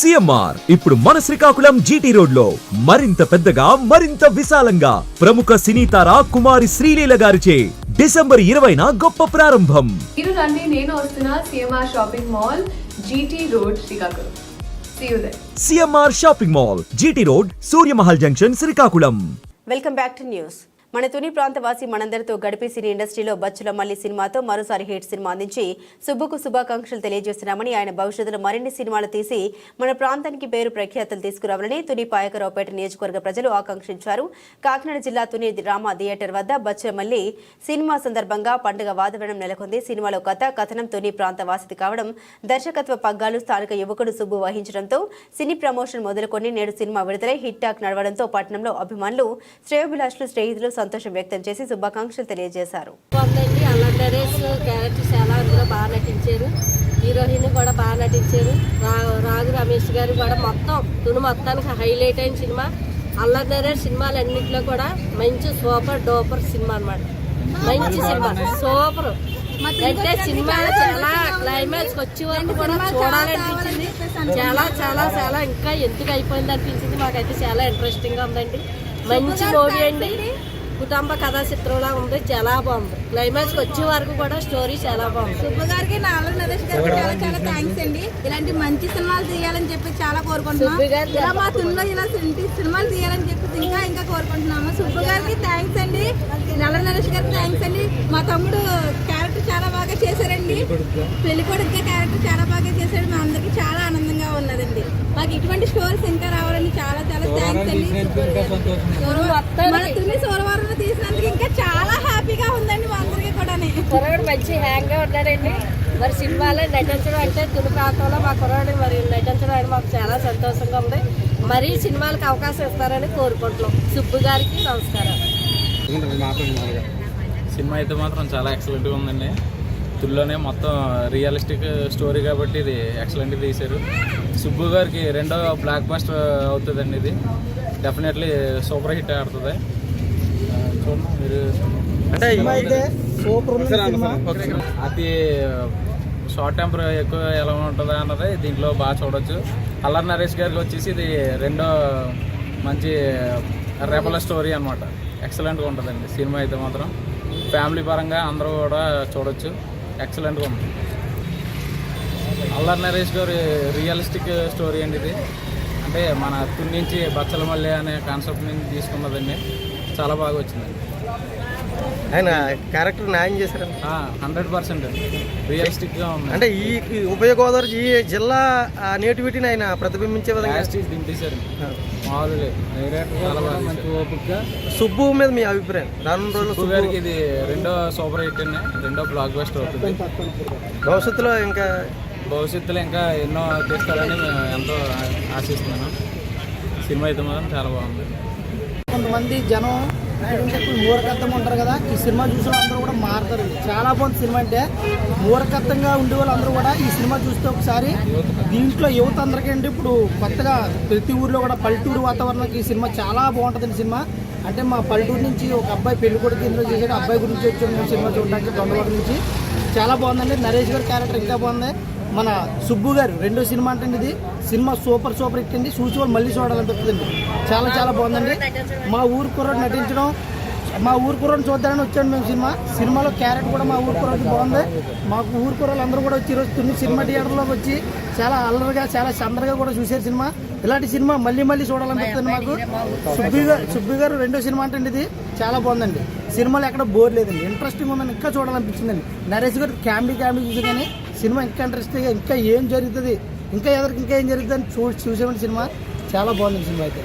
CMR. ఇప్పుడు మన Srikakulam GT రోడ్లో మరింత పెద్దగా మరింత విశాలంగా ప్రముఖ సినీ తార కుమారి శ్రీలీల గారిచే డిసెంబర్ ఇరవైన గొప్ప ప్రారంభం. మీరు రండి నేను వస్తున్నా CMR shopping mall GT road Srikakulam. See you there CMR shopping mall GT road Suryamahal junction Srikakulam. Welcome back to news మన తుని ప్రాంతవాసి మనందరితో గడిపే సినీ ఇండస్ట్రీలో బచ్చుల మల్లి సినిమాతో మరోసారి హిట్ సినిమా అందించి సుబ్బుకు శుభాకాంక్షలు తెలియజేస్తున్నామని ఆయన భవిష్యత్తులో మరిన్ని సినిమాలు తీసి మన ప్రాంతానికి పేరు ప్రఖ్యాతులు తీసుకురావాలని తుని పాయకరావుపేట నియోజకవర్గ ప్రజలు ఆకాంక్షించారు. కాకినాడ జిల్లా తుని డ్రామా థియేటర్ వద్ద బచ్చుల మల్లి సినిమా సందర్భంగా పండుగ వాతావరణం నెలకొంది. సినిమాలో కథ కథనం తుని ప్రాంత వాసిది కావడం దర్శకత్వ పగ్గాలు స్థానిక యువకుడు సుబ్బు వహించడంతో సినీ ప్రమోషన్ మొదలుకొని నేడు సినిమా విడుదలై హిట్ టాక్ నడవడంతో పట్టణంలో అభిమానులు శ్రేయోభిలాషులు స్నేహితులు సంతోషం వ్యక్తం చేసి శుభాకాంక్షలు తెలియజేశారు. క్యారెక్టర్ చాలా కూడా బాగా నటించారు. హీరోయిన్ కూడా బాగా నటించారు. రా రాఘు రమేష్ గారు కూడా మొత్తం తుని మొత్తానికి హైలైట్ అయిన సినిమా. అల్లరి నరేష్ సినిమాలన్నింటిలో కూడా మంచి సూపర్ డూపర్ సినిమా అన్నమాట. మంచి సినిమా. సూపర్. అంటే సినిమా చాలా క్లైమాక్స్ వచ్చే వరకు కూడా చూడాలనిపించింది. చాలా చాలా చాలా ఇంకా ఎందుకు అయిపోయింది అనిపించింది మాకైతే చాలా ఇంట్రెస్టింగ్గా ఉందండి. మంచి మూవీ అండి. కుటుంబ కథా చిత్రంలా ఉంది చాలా బాగుంది. క్లైమాక్స్ వచ్చే వరకు కూడా స్టోరీ చాలా బాగుంది. సుబ్బు గారికి నాలుగు నరేష్ గారికి చాలా చాలా థ్యాంక్స్ అండి. ఇలాంటి మంచి సినిమాలు తీయాలని చెప్పి చాలా కోరుకుంటున్నాం. సుబ్బు గారు ఇలా మా తుల్లో ఇలా సినిమాలు తీయాలని చెప్పి ఇంకా ఇంకా కోరుకుంటున్నాము. సుబ్బు గారికి థ్యాంక్స్ అండి. నల్ల నరేష్ గారికి థ్యాంక్స్ అండి. మా తమ్ముడు క్యారెక్టర్ చాలా బాగా చేశారండి. పెళ్ళి కొడుకు క్యారెక్టర్ చాలా బాగా చేశాడు. మా అందరికి చాలా ఆనందంగా ఉన్నదండి. మాకు ఇటువంటి స్టోరీస్ ఇంకా రావాలని చాలా సోరవరంలో తీసినందుకు ఇంకా చాలా హ్యాపీగా ఉందండి మా అందరికీ కూడా కుర్రాడు మంచి హ్యాంగ్గా ఉన్నాడండి. మరి సినిమాలో నటించడం అంటే తుని ప్రాంతంలో మా కుర్రాడు మరి నటించడం అంటే మాకు చాలా సంతోషంగా ఉంది. మరీ సినిమాలకు అవకాశం ఇస్తారని కోరుకుంటున్నాం. సుబ్బు గారికి నమస్కారం. సినిమా అయితే మాత్రం చాలా ఎక్సలెంట్గా ఉందండి. తుల్లోనే మొత్తం రియలిస్టిక్ స్టోరీ కాబట్టి ఇది ఎక్సలెంట్గా తీశారు. సుబ్బు గారికి రెండో బ్లాక్ బస్టర్ అవుతుందండి ఇది. డెఫినెట్లీ సూపర్ హిట్ ఆడుతుంది చూడండి మీరు అది షార్ట్ టెంపర్ ఎక్కువ ఎలా ఉంటుందా అన్నది దీంట్లో బాగా చూడొచ్చు. అల్లర్ నరేష్ గారికి వచ్చేసి ఇది రెండో మంచి రెబల స్టోరీ అనమాట ఎక్సలెంట్గా ఉంటుందండి. సినిమా అయితే మాత్రం. ఫ్యామిలీ పరంగా అందరూ కూడా చూడొచ్చు. ఎక్సలెంట్గా ఉంది అల్లర్ నరేష్ గారి రియలిస్టిక్ స్టోరీ అండి ఇది. అంటే మన తుని నుంచి బచ్చలమల్లి అనే కాన్సెప్ట్ నుంచి తీసుకున్నదండి. చాలా బాగా వచ్చిందండి. ఆయన క్యారెక్టర్ న్యాయం చేశారండి హండ్రెడ్ పర్సెంట్ రియలిస్టిక్గా ఉంది. అంటే ఈ ఈ ఉభయ గోదావరి ఈ జిల్లా నేటివిటీని ఆయన ప్రతిబింబించే విధంగా? దింపేశారు. సుబ్బు మీద మీ అభిప్రాయం? రానున్న రోజుల్లో సుబ్బు గారికి ఇది రెండో సూపర్ హిట్ అండి. రెండో బ్లాక్ బస్టర్ అవుతుంది. భవిష్యత్తులో ఇంకా భవిష్యత్తులో ఇంకా ఎన్నో తీస్తారని మేము ఎంతో ఆశిస్తున్నాను. సినిమా అయితే మాత్రం చాలా బాగుంది. కొంతమంది జనం ఇప్పుడు మూరకత్తం ఉంటారు కదా ఈ సినిమా చూసిన అందరూ కూడా మారుతారు. చాలా బాగుంది సినిమా అంటే. మూర్ఖత్వంగా ఉండే వాళ్ళందరూ కూడా ఈ సినిమా చూస్తే ఒకసారి దీంట్లో యువత అందరికీ అంటే ఇప్పుడు కొత్తగా ప్రతి ఊర్లో కూడా పల్లెటూరు వాతావరణానికి ఈ సినిమా చాలా బాగుంటుంది సినిమా. అంటే మా పల్లెటూరు నుంచి ఒక అబ్బాయి పెళ్ళి కొడుకు ఇందులో చేశాడు. అబ్బాయి గురించి వచ్చాడు మేము సినిమా చూడడానికి దొండవాడ నుంచి చాలా బాగుందండి. నరేష్ గారి క్యారెక్టర్ ఇంకా బాగుంది. మన సుబ్బు గారు రెండో సినిమా అంటే ఇది సినిమా సూపర్ సూపర్ హిట్ అండి. చూసి వాళ్ళు మళ్ళీ చూడాలనిపిస్తుందండి. చాలా చాలా బాగుందండి. మా ఊరు కుర్రోడు నటించడం మా ఊరు కుర్రోడు చూద్దామని వచ్చాడు మేము సినిమా. సినిమాలో క్యారెట్ కూడా మా ఊరు కుర్రోడు బాగుంది. మాకు ఊరు కుర్రోళ్ళు అందరూ కూడా వచ్చి ఈరోజు సినిమా థియేటర్లోకి వచ్చి చాలా అల్లరిగా చాలా సందరగా కూడా చూసారు సినిమా. ఇలాంటి సినిమా మళ్ళీ మళ్ళీ చూడాలనిపిస్తుంది మాకు. సుబ్బి గారు సుబ్బి గారు రెండో సినిమా అంటే ఇది చాలా బాగుందండి. సినిమాలో ఎక్కడ బోర్ లేదండి. ఇంట్రెస్టింగ్ ఉందని ఇంకా చూడాలనిపించిందండి. నరేష్ గారు కామెడీ కామెడీ చూసి కానీ సినిమా ఇంకా ఇంట్రెస్టింగ్గా ఇంకా ఏం జరుగుతుంది? ఇంకా ఎదరికి ఇంకా ఏం జరుగుతుంది అని చూ చూసామండి సినిమా చాలా బాగుంది సినిమా అయితే.